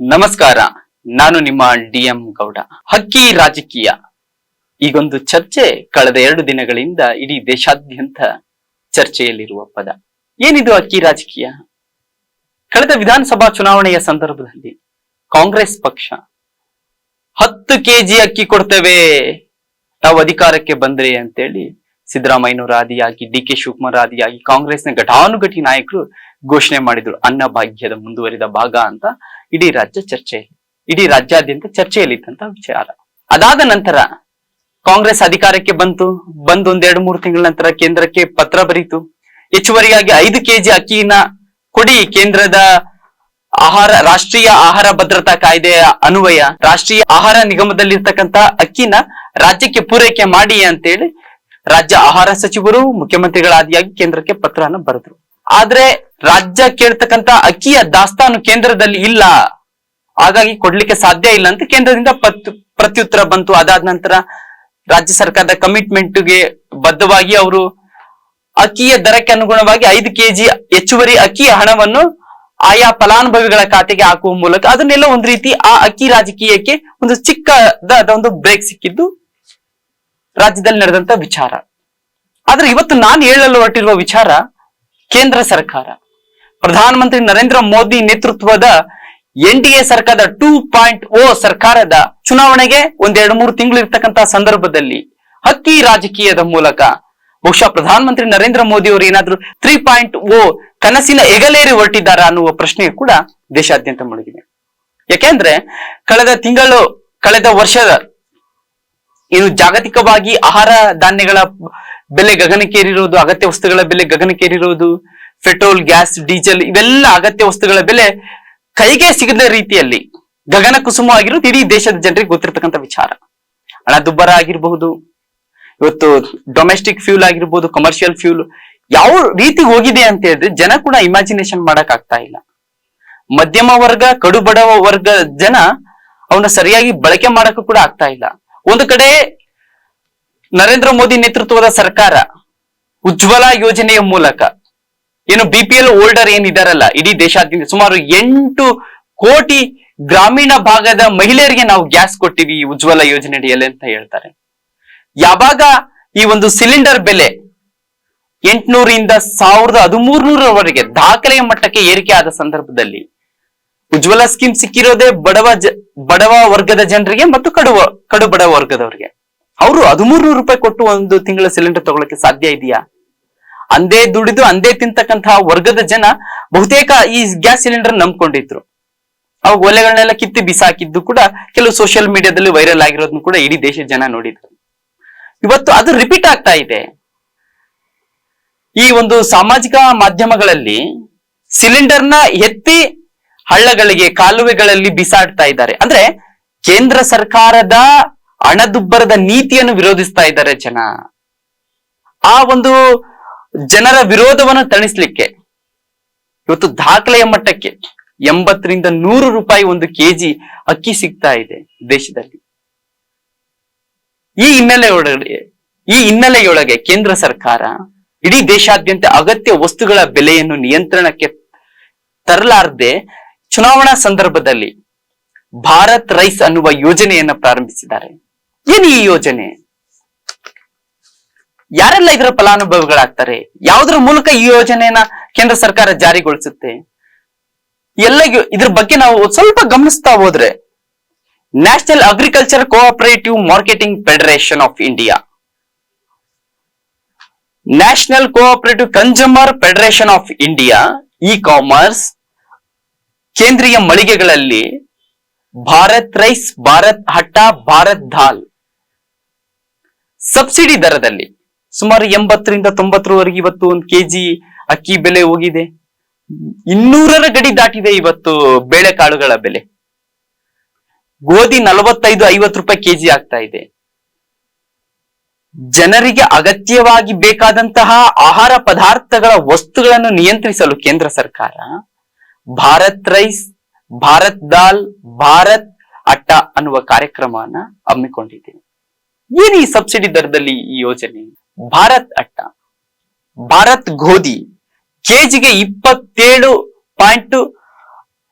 ನಮಸ್ಕಾರ, ನಾನು ನಿಮ್ಮ ಡಿ ಎಂ ಗೌಡ. ಹಕ್ಕಿ ರಾಜಕೀಯ. ಈಗೊಂದು ಚರ್ಚೆ ಕಳೆದ ಎರಡು ದಿನಗಳಿಂದ ಇಡೀ ದೇಶಾದ್ಯಂತ ಚರ್ಚೆಯಲ್ಲಿರುವ ಪದ. ಏನಿದು ಅಕ್ಕಿ ರಾಜಕೀಯ? ಕಳೆದ ವಿಧಾನಸಭಾ ಚುನಾವಣೆಯ ಸಂದರ್ಭದಲ್ಲಿ ಕಾಂಗ್ರೆಸ್ ಪಕ್ಷ ಹತ್ತು ಕೆಜಿ ಅಕ್ಕಿ ಕೊಡ್ತೇವೆ ನಾವು ಅಧಿಕಾರಕ್ಕೆ ಬಂದ್ರೆ ಅಂತೇಳಿ ಸಿದ್ದರಾಮಯ್ಯನವರ ಆದಿಯಾಗಿ ಡಿ ಕೆ ಶಿವಕುಮಾರ್ ಆದಿಯಾಗಿ ಕಾಂಗ್ರೆಸ್ನ ಘಟಾನುಘಟಿ ನಾಯಕರು ಘೋಷಣೆ ಮಾಡಿದ್ರು. ಅನ್ನಭಾಗ್ಯದ ಮುಂದುವರಿದ ಭಾಗ ಅಂತ ಇಡೀ ರಾಜ್ಯ ಚರ್ಚೆ, ಇಡೀ ರಾಜ್ಯಾದ್ಯಂತ ಚರ್ಚೆಯಲ್ಲಿದ್ದಂತ ವಿಚಾರ. ಅದಾದ ನಂತರ ಕಾಂಗ್ರೆಸ್ ಅಧಿಕಾರಕ್ಕೆ ಬಂತು. ಬಂದು ಒಂದೆರಡು ಮೂರು ತಿಂಗಳ ನಂತರ ಕೇಂದ್ರಕ್ಕೆ ಪತ್ರ ಬರೀತು. ಹೆಚ್ಚುವರಿಯಾಗಿ ಐದು ಕೆಜಿ ಅಕ್ಕಿನ ಕೊಡಿ ಕೇಂದ್ರದ ಆಹಾರ, ರಾಷ್ಟ್ರೀಯ ಆಹಾರ ಭದ್ರತಾ ಕಾಯ್ದೆಯ ಅನ್ವಯ, ರಾಷ್ಟ್ರೀಯ ಆಹಾರ ನಿಗಮದಲ್ಲಿರ್ತಕ್ಕಂತ ಅಕ್ಕಿನ ರಾಜ್ಯಕ್ಕೆ ಪೂರೈಕೆ ಮಾಡಿ ಅಂತೇಳಿ ರಾಜ್ಯ ಆಹಾರ ಸಚಿವರು, ಮುಖ್ಯಮಂತ್ರಿಗಳಾದಿಯಾಗಿ ಕೇಂದ್ರಕ್ಕೆ ಪತ್ರವನ್ನು ಬರೆದ್ರು. ಆದ್ರೆ ರಾಜ್ಯ ಕೇಳ್ತಕ್ಕಂತ ಅಕ್ಕಿಯ ದಾಸ್ತಾನು ಕೇಂದ್ರದಲ್ಲಿ ಇಲ್ಲ. ಹಾಗಾಗಿ ಕೊಡ್ಲಿಕ್ಕೆ ಸಾಧ್ಯ ಇಲ್ಲ ಅಂತ ಕೇಂದ್ರದಿಂದ ಪ್ರತ್ಯುತ್ತರ ಬಂತು. ಅದಾದ ನಂತರ ರಾಜ್ಯ ಸರ್ಕಾರದ ಕಮಿಟ್ಮೆಂಟ್ಗೆ ಬದ್ಧವಾಗಿ ಅವರು ಅಕ್ಕಿಯ ದರಕ್ಕೆ ಅನುಗುಣವಾಗಿ ಐದು ಕೆಜಿ ಹೆಚ್ಚುವರಿ ಅಕ್ಕಿಯ ಹಣವನ್ನು ಆಯಾ ಫಲಾನುಭವಿಗಳ ಖಾತೆಗೆ ಹಾಕುವ ಮೂಲಕ ಅದನ್ನೆಲ್ಲ ಒಂದು ರೀತಿ ಆ ಅಕ್ಕಿ ರಾಜಕೀಯಕ್ಕೆ ಒಂದು ಚಿಕ್ಕದಾದ ಒಂದು ಬ್ರೇಕ್ ಸಿಕ್ಕಿದ್ದು. ರಾಜ್ಯದಲ್ಲಿ ನಡೆದಂತ ವಿಚಾರ. ಆದ್ರೆ ಇವತ್ತು ನಾನು ಹೇಳಲು ಹೊರಟಿರುವ ವಿಚಾರ ಕೇಂದ್ರ ಸರ್ಕಾರ. ಪ್ರಧಾನಮಂತ್ರಿ ನರೇಂದ್ರ ಮೋದಿ ನೇತೃತ್ವದ ಎನ್ ಡಿ ಎ ಸರ್ಕಾರದ ಟೂ ಪಾಯಿಂಟ್ ಓ ಸರ್ಕಾರದ ಚುನಾವಣೆಗೆ ಒಂದೆರಡು ಮೂರು ತಿಂಗಳು ಇರ್ತಕ್ಕಂತಹ ಸಂದರ್ಭದಲ್ಲಿ ಹಕ್ಕಿ ರಾಜಕೀಯದ ಮೂಲಕ ಬಹುಶಃ ಪ್ರಧಾನಮಂತ್ರಿ ನರೇಂದ್ರ ಮೋದಿ ಅವರು ಏನಾದ್ರೂ ತ್ರೀ ಪಾಯಿಂಟ್ ಓ ಕನಸಿನ ಎಗಲೇರಿ ಹೊರಟಿದ್ದಾರಾ ಅನ್ನುವ ಪ್ರಶ್ನೆ ಕೂಡ ದೇಶಾದ್ಯಂತ ಮುಳುಗಿದೆ. ಯಾಕೆಂದ್ರೆ, ಕಳೆದ ತಿಂಗಳು, ಕಳೆದ ವರ್ಷದ ಏನು ಜಾಗತಿಕವಾಗಿ ಆಹಾರ ಧಾನ್ಯಗಳ ಬೆಲೆ ಗಗನಕ್ಕೇರಿರುವುದು, ಅಗತ್ಯ ವಸ್ತುಗಳ ಬೆಲೆ ಗಗನಕ್ಕೇರಿರುವುದು, ಪೆಟ್ರೋಲ್, ಗ್ಯಾಸ್, ಡೀಸೆಲ್ ಇವೆಲ್ಲ ಅಗತ್ಯ ವಸ್ತುಗಳ ಬೆಲೆ ಕೈಗೆ ಸಿಗದ ರೀತಿಯಲ್ಲಿ ಗಗನ ಕುಸುಮ ಆಗಿರುವುದು ಇಡೀ ದೇಶದ ಜನರಿಗೆ ಗೊತ್ತಿರ್ತಕ್ಕಂಥ ವಿಚಾರ. ಹಣದುಬ್ಬರ ಆಗಿರಬಹುದು, ಇವತ್ತು ಡೊಮೆಸ್ಟಿಕ್ ಫ್ಯೂಲ್ ಆಗಿರ್ಬೋದು ಕಮರ್ಷಿಯಲ್ ಫ್ಯೂಲ್ ಯಾವ ರೀತಿ ಹೋಗಿದೆ ಅಂತ ಹೇಳಿದ್ರೆ ಜನ ಕೂಡ ಇಮ್ಯಾಜಿನೇಷನ್ ಮಾಡಕ್ ಆಗ್ತಾ ಇಲ್ಲ. ಮಧ್ಯಮ ವರ್ಗ ಕಡುಬಡವ ವರ್ಗ ಜನ ಅವನ್ನ ಸರಿಯಾಗಿ ಬಳಕೆ ಮಾಡಕ್ಕೂ ಕೂಡ ಆಗ್ತಾ ಇಲ್ಲ. ಒಂದು ಕಡೆ ನರೇಂದ್ರ ಮೋದಿ ನೇತೃತ್ವದ ಸರ್ಕಾರ ಉಜ್ವಲ ಯೋಜನೆಯ ಮೂಲಕ, ಏನು ಬಿ ಪಿ ಎಲ್ ಹೋಲ್ಡರ್ ಏನಿದಾರಲ್ಲ ಇಡೀ ದೇಶಾದ್ಯಂತ ಸುಮಾರು ಎಂಟು ಕೋಟಿ ಗ್ರಾಮೀಣ ಭಾಗದ ಮಹಿಳೆಯರಿಗೆ ನಾವು ಗ್ಯಾಸ್ ಕೊಟ್ಟಿವಿ ಈ ಉಜ್ವಲ ಯೋಜನೆ ಅಡಿಯಲ್ಲಿ ಅಂತ ಹೇಳ್ತಾರೆ. ಯಾವಾಗ ಈ ಒಂದು ಸಿಲಿಂಡರ್ ಬೆಲೆ ಎಂಟುನೂರಿಂದ ಸಾವಿರದ ಹದಿಮೂರ್ನೂರವರೆಗೆ ದಾಖಲೆಯ ಮಟ್ಟಕ್ಕೆ ಏರಿಕೆ ಆದ ಸಂದರ್ಭದಲ್ಲಿ ಉಜ್ವಲ ಸ್ಕೀಮ್ ಸಿಕ್ಕಿರೋದೇ ಬಡವ ಬಡವ ವರ್ಗದ ಜನರಿಗೆ ಮತ್ತು ಕಡುವ, ಕಡು ಬಡವ ವರ್ಗದವರಿಗೆ. ಅವರು ಹದಿಮೂರ್ನೂರು ರೂಪಾಯಿ ಕೊಟ್ಟು ಒಂದು ತಿಂಗಳ ಸಿಲಿಂಡರ್ ತಗೊಳಕ್ಕೆ ಸಾಧ್ಯ ಇದೆಯಾ? ಅಂದೇ ದುಡಿದು, ಅಂದೇ ತಿಂತಕ್ಕಂತಹ ವರ್ಗದ ಜನ ಬಹುತೇಕ ಈ ಗ್ಯಾಸ್ ಸಿಲಿಂಡರ್ ನಂಬ್ಕೊಂಡಿದ್ರು. ಅವಾಗ ಒಲೆಗಳನ್ನೆಲ್ಲ ಕಿತ್ತಿ ಬಿಸಾಕಿದ್ದು ಕೂಡ ಕೆಲವು ಸೋಷಿಯಲ್ ಮೀಡಿಯಾದಲ್ಲಿ ವೈರಲ್ ಆಗಿರೋದನ್ನು ಕೂಡ ಇಡೀ ದೇಶದ ಜನ ನೋಡಿದ್ರು. ಇವತ್ತು ಅದು ರಿಪೀಟ್ ಆಗ್ತಾ ಇದೆ. ಈ ಒಂದು ಸಾಮಾಜಿಕ ಮಾಧ್ಯಮಗಳಲ್ಲಿ ಸಿಲಿಂಡರ್ನ ಎತ್ತಿ ಹಳ್ಳಗಳಿಗೆ, ಕಾಲುವೆಗಳಲ್ಲಿ ಬಿಸಾಡ್ತಾ ಇದ್ದಾರೆ. ಅಂದ್ರೆ ಕೇಂದ್ರ ಸರ್ಕಾರದ ಹಣದುಬ್ಬರದ ನೀತಿಯನ್ನು ವಿರೋಧಿಸ್ತಾ ಇದ್ದಾರೆ ಜನ. ಆ ಒಂದು ಜನರ ವಿರೋಧವನ್ನು ತಣಿಸ್ಲಿಕ್ಕೆ ಇವತ್ತು ದಾಖಲೆಯ ಮಟ್ಟಕ್ಕೆ ಎಂಬತ್ತರಿಂದ ನೂರು ರೂಪಾಯಿ ಒಂದು ಕೆಜಿ ಅಕ್ಕಿ ಸಿಗ್ತಾ ಇದೆ ದೇಶದಲ್ಲಿ. ಈ ಹಿನ್ನೆಲೆಯೊಳಗೆ ಈ ಹಿನ್ನೆಲೆಯೊಳಗೆ ಕೇಂದ್ರ ಸರ್ಕಾರ ಇಡೀ ದೇಶಾದ್ಯಂತ ಅಗತ್ಯ ವಸ್ತುಗಳ ಬೆಲೆಯನ್ನು ನಿಯಂತ್ರಣಕ್ಕೆ ತರಲಾರದೆ ಚುನಾವಣಾ ಸಂದರ್ಭದಲ್ಲಿ ಭಾರತ್ ರೈಸ್ ಅನ್ನುವ ಯೋಜನೆಯನ್ನ ಪ್ರಾರಂಭಿಸಿದ್ದಾರೆ. ಏನು ಈ ಯೋಜನೆ? ಯಾರೆಲ್ಲ ಇದರ ಫಲಾನುಭವಿಗಳಾಗ್ತಾರೆ? ಯಾವುದರ ಮೂಲಕ ಈ ಯೋಜನೆಯನ್ನ ಕೇಂದ್ರ ಸರ್ಕಾರ ಜಾರಿಗೊಳಿಸುತ್ತೆ? ಎಲ್ಲ ಇದ್ರ ಬಗ್ಗೆ ನಾವು ಸ್ವಲ್ಪ ಗಮನಿಸ್ತಾ ಹೋದ್ರೆ national agriculture cooperative marketing federation of India national cooperative consumer federation of India e commerce ಕೇಂದ್ರೀಯ ಮಳಿಗೆಗಳಲ್ಲಿ ಭಾರತ್ ರೈಸ್, ಭಾರತ್ ಹಟ್ಟ ಭಾರತ್ ದಾಲ್. ಸಬ್ಸಿಡಿ ದರದಲ್ಲಿ ಸುಮಾರು ಎಂಬತ್ತರಿಂದ ತೊಂಬತ್ತರವರೆಗೆ ಇವತ್ತು ಒಂದು ಕೆಜಿ ಅಕ್ಕಿ ಬೆಲೆ ಹೋಗಿದೆ. ಇನ್ನೂರರ ಗಡಿ ದಾಟಿದೆ ಇವತ್ತು ಬೇಳೆಕಾಳುಗಳ ಬೆಲೆ. ಗೋಧಿ ನಲವತ್ತೈದು, ಐವತ್ತು ರೂಪಾಯಿ ಕೆಜಿ ಆಗ್ತಾ ಇದೆ. ಜನರಿಗೆ ಅಗತ್ಯವಾಗಿ ಬೇಕಾದಂತಹ ಆಹಾರ ಪದಾರ್ಥಗಳ ವಸ್ತುಗಳನ್ನು ನಿಯಂತ್ರಿಸಲು ಕೇಂದ್ರ ಸರ್ಕಾರ ಭಾರತ್ ರೈಸ್, ಭಾರತ್ ದಾಲ್, ಭಾರತ್ ಅಟ್ಟ ಅನ್ನುವ ಕಾರ್ಯಕ್ರಮವನ್ನ ಹಮ್ಮಿಕೊಂಡಿದ್ದೇನೆ. ಏನು ಈ ಸಬ್ಸಿಡಿ ದರದಲ್ಲಿ ಈ ಯೋಜನೆ? ಭಾರತ್ ಅಟ್ಟ, ಭಾರತ್ ಗೋಧಿ, ಕೆಜಿಗೆ ಇಪ್ಪತ್ತೇಳು ಪಾಯಿಂಟ್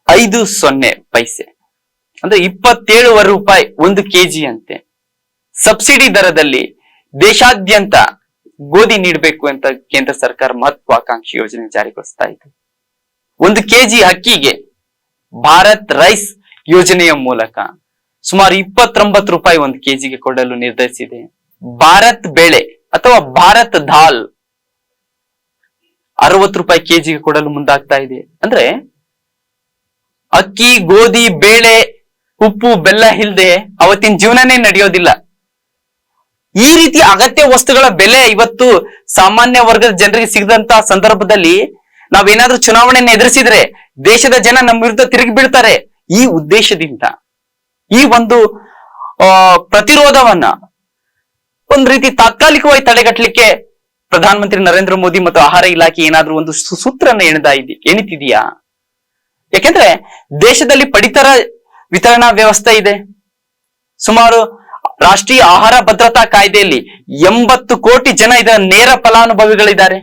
ಐದು ಸೊನ್ನೆ ಪೈಸೆ. ಅಂದ್ರೆ ಇಪ್ಪತ್ತೇಳುವರೆ ರೂಪಾಯಿ ಒಂದು ಕೆಜಿ ಅಂತೆ. ಸಬ್ಸಿಡಿ ದರದಲ್ಲಿ ದೇಶಾದ್ಯಂತ ಗೋಧಿ ನೀಡಬೇಕು ಅಂತ ಕೇಂದ್ರ ಸರ್ಕಾರ ಮಹತ್ವಾಕಾಂಕ್ಷಿ ಯೋಜನೆ ಜಾರಿಗೊಳಿಸ್ತಾ ಇದೆ. ಒಂದು ಕೆಜಿ ಅಕ್ಕಿಗೆ ಭಾರತ್ ರೈಸ್ ಯೋಜನೆಯ ಮೂಲಕ ಸುಮಾರು ಇಪ್ಪತ್ತೊಂಬತ್ತು ರೂಪಾಯಿ ಒಂದು ಕೆಜಿಗೆ ಕೊಡಲು ನಿರ್ಧರಿಸಿದೆ. ಭಾರತ್ ಬೇಳೆ ಅಥವಾ ಭಾರತ್ ದಾಲ್ ಅರವತ್ತು ರೂಪಾಯಿ ಕೆಜಿಗೆ ಕೊಡಲು ಮುಂದಾಗ್ತಾ ಇದೆ. ಅಂದ್ರೆ ಅಕ್ಕಿ, ಗೋಧಿ, ಬೇಳೆ, ಉಪ್ಪು, ಬೆಲ್ಲ ಇಲ್ಲದೆ ಅವತ್ತಿನ ಜೀವನನೇ ನಡೆಯೋದಿಲ್ಲ. ಈ ರೀತಿ ಅಗತ್ಯ ವಸ್ತುಗಳ ಬೆಲೆ ಇವತ್ತು ಸಾಮಾನ್ಯ ವರ್ಗದ ಜನರಿಗೆ ಸಿಗದಂತ ಸಂದರ್ಭದಲ್ಲಿ ನಾವೇನಾದ್ರೂ ಚುನಾವಣೆಯನ್ನು ಎದುರಿಸಿದ್ರೆ ದೇಶದ ಜನ ನಮ್ಮ ವಿರುದ್ಧ ತಿರುಗಿ ಬೀಳ್ತಾರೆ. ಈ ಉದ್ದೇಶದಿಂದ, ಈ ಒಂದು ಪ್ರತಿರೋಧವನ್ನ ಒಂದ್ ರೀತಿ ತಾತ್ಕಾಲಿಕವಾಗಿ ತಡೆಗಟ್ಟಲಿಕ್ಕೆ ಪ್ರಧಾನಮಂತ್ರಿ ನರೇಂದ್ರ ಮೋದಿ ಮತ್ತು ಆಹಾರ ಇಲಾಖೆ ಏನಾದ್ರೂ ಒಂದು ಸುಸೂತ್ರನ ಸೂತ್ರನ ಎಣೆದ ಇದೆ, ಎಣಿತಿದೆಯಾ? ಯಾಕೆಂದ್ರೆ ದೇಶದಲ್ಲಿ ಪಡಿತರ ವಿತರಣಾ ವ್ಯವಸ್ಥೆ ಇದೆ. ಸುಮಾರು ರಾಷ್ಟ್ರೀಯ ಆಹಾರ ಭದ್ರತಾ ಕಾಯ್ದೆಯಲ್ಲಿ ಎಂಬತ್ತು ಕೋಟಿ ಜನ ಇದರ ನೇರ ಫಲಾನುಭವಿಗಳಿದ್ದಾರೆ.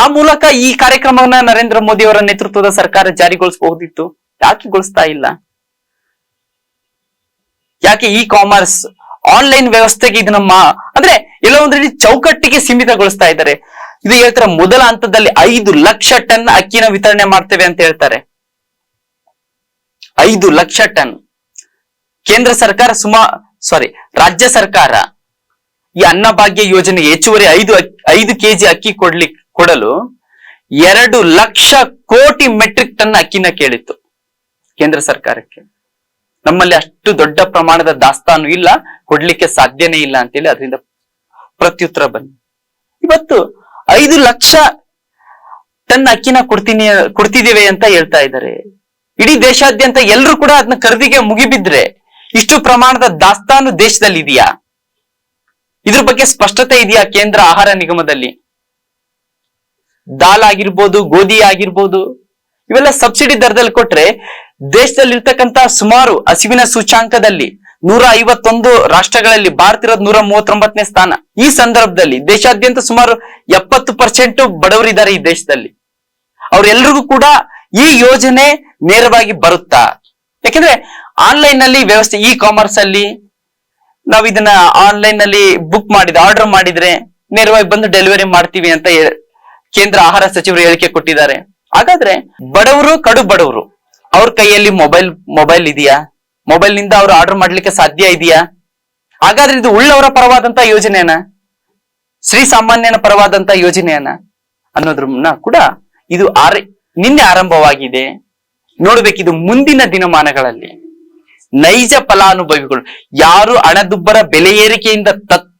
ಆ ಮೂಲಕ ಈ ಕಾರ್ಯಕ್ರಮವನ್ನ ನರೇಂದ್ರ ಮೋದಿ ಅವರ ನೇತೃತ್ವದ ಸರ್ಕಾರ ಜಾರಿಗೊಳಿಸಬಹುದಿತ್ತು? ಯಾಕೆ ಗೊಳಿಸ್ತಾ ಇಲ್ಲ? ಯಾಕೆ ಇ ಕಾಮರ್ಸ್ ಆನ್ಲೈನ್ ವ್ಯವಸ್ಥೆಗೆ ಇದನ್ನ ನಮ್ಮ ಅಂದ್ರೆ ಎಲ್ಲ ಒಂದ್ ರೀತಿ ಚೌಕಟ್ಟಿಗೆ ಸೀಮಿತಗೊಳಿಸ್ತಾ ಇದ್ದಾರೆ. ಇದು ಹೇಳ್ತಾರೆ ಮೊದಲ ಹಂತದಲ್ಲಿ ಐದು ಲಕ್ಷ ಟನ್ ಅಕ್ಕಿನ ವಿತರಣೆ ಮಾಡ್ತೇವೆ ಅಂತ ಹೇಳ್ತಾರೆ. ಐದು ಲಕ್ಷ ಟನ್. ಕೇಂದ್ರ ಸರ್ಕಾರ ಸುಮಾ ಸಾರಿ ರಾಜ್ಯ ಸರ್ಕಾರ ಈ ಅನ್ನಭಾಗ್ಯ ಯೋಜನೆ ಹೆಚ್ಚುವರಿ ಐದು ಐದು ಕೆಜಿ ಅಕ್ಕಿ ಕೊಡ್ಲಿ ಕೊಡಲು ಎರಡು ಲಕ್ಷ ಕೋಟಿ ಮೆಟ್ರಿಕ್ ಟನ್ ಅಕ್ಕಿನ ಕೇಳಿತ್ತು ಕೇಂದ್ರ ಸರ್ಕಾರಕ್ಕೆ. ನಮ್ಮಲ್ಲಿ ಅಷ್ಟು ದೊಡ್ಡ ಪ್ರಮಾಣದ ದಾಸ್ತಾನು ಇಲ್ಲ, ಕೊಡ್ಲಿಕ್ಕೆ ಸಾಧ್ಯನೇ ಇಲ್ಲ ಅಂತೇಳಿ ಅದರಿಂದ ಪ್ರತ್ಯುತ್ತರ ಬನ್ನಿ ಇವತ್ತು ಐದು ಲಕ್ಷ ಟನ್ ಅಕ್ಕಿನ ಕೊಡ್ತೀನಿ, ಕೊಡ್ತಿದ್ದೇವೆ ಅಂತ ಹೇಳ್ತಾ ಇದ್ದಾರೆ. ಇಡೀ ದೇಶಾದ್ಯಂತ ಎಲ್ಲರೂ ಕೂಡ ಅದನ್ನ ಖರೀದಿಗೆ ಮುಗಿಬಿದ್ರೆ ಇಷ್ಟು ಪ್ರಮಾಣದ ದಾಸ್ತಾನು ದೇಶದಲ್ಲಿ ಇದೆಯಾ ಇದ್ರ ಬಗ್ಗೆ ಸ್ಪಷ್ಟತೆ ಇದೆಯಾ ಕೇಂದ್ರ ಆಹಾರ ನಿಗಮದಲ್ಲಿ? ದಾಲ್ ಆಗಿರ್ಬೋದು, ಗೋಧಿ ಆಗಿರ್ಬೋದು, ಇವೆಲ್ಲ ಸಬ್ಸಿಡಿ ದರದಲ್ಲಿ ಕೊಟ್ರೆ ದೇಶದಲ್ಲಿ ಇರ್ತಕ್ಕಂತ ಸುಮಾರು ಹಸಿವಿನ ಸೂಚಾಂಕದಲ್ಲಿ ನೂರ ಐವತ್ತೊಂದು ರಾಷ್ಟ್ರಗಳಲ್ಲಿ ಭಾರತ ಇರೋದು ನೂರ ಮೂವತ್ತೊಂಬತ್ತನೇ ಸ್ಥಾನ. ಈ ಸಂದರ್ಭದಲ್ಲಿ ದೇಶಾದ್ಯಂತ ಸುಮಾರು ಎಪ್ಪತ್ತು ಪರ್ಸೆಂಟ್ ಬಡವರಿದ್ದಾರೆ ಈ ದೇಶದಲ್ಲಿ. ಅವ್ರೆಲ್ರಿಗೂ ಕೂಡ ಈ ಯೋಜನೆ ನೇರವಾಗಿ ಬರುತ್ತಾ? ಯಾಕೆಂದ್ರೆ ಆನ್ಲೈನ್ನಲ್ಲಿ ವ್ಯವಸ್ಥೆ ಇ ಕಾಮರ್ಸ್ ಅಲ್ಲಿ ನಾವು ಇದನ್ನ ಆನ್ಲೈನ್ನಲ್ಲಿ ಬುಕ್ ಮಾಡಿದ ಆರ್ಡರ್ ಮಾಡಿದ್ರೆ ನೇರವಾಗಿ ಬಂದು ಡೆಲಿವರಿ ಮಾಡ್ತೀವಿ ಅಂತ ಕೇಂದ್ರ ಆಹಾರ ಸಚಿವರು ಹೇಳಿಕೆ ಕೊಟ್ಟಿದ್ದಾರೆ. ಹಾಗಾದ್ರೆ ಬಡವರು ಕಡು ಬಡವರು, ಅವ್ರ ಕೈಯಲ್ಲಿ ಮೊಬೈಲ್ ಮೊಬೈಲ್ ಇದೆಯಾ? ಮೊಬೈಲ್ನಿಂದ ಅವ್ರು ಆರ್ಡರ್ ಮಾಡ್ಲಿಕ್ಕೆ ಸಾಧ್ಯ ಇದೆಯಾ? ಹಾಗಾದ್ರೆ ಇದು ಉಳ್ಳವರ ಪರವಾದಂತ ಯೋಜನೆಯನ್ನ ಶ್ರೀ ಸಾಮಾನ್ಯನ ಪರವಾದಂತ ಯೋಜನೆಯನ್ನ ಅನ್ನೋದ್ರ ಕೂಡ ಇದು ಆರ, ನಿನ್ನೆ ಆರಂಭವಾಗಿದೆ. ನೋಡ್ಬೇಕಿದು ಮುಂದಿನ ದಿನಮಾನಗಳಲ್ಲಿ ನೈಜ ಫಲಾನುಭವಿಗಳು, ಯಾರು ಹಣದುಬ್ಬರ ಬೆಲೆ ಏರಿಕೆಯಿಂದ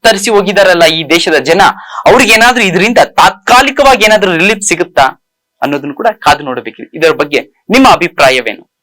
ತತ್ತರಿಸಿ ಹೋಗಿದಾರಲ್ಲ ಈ ದೇಶದ ಜನ ಅವ್ರಿಗೆ ಏನಾದ್ರೂ ಇದರಿಂದ ತಾತ್ಕಾಲಿಕವಾಗಿ ಏನಾದ್ರೂ ರಿಲೀಫ್ ಸಿಗುತ್ತಾ ಅನ್ನೋದನ್ನು ಕೂಡ ಕಾದು ನೋಡಬೇಕಿದೆ. ಇದರ ಬಗ್ಗೆ ನಿಮ್ಮ ಅಭಿಪ್ರಾಯವೇನು?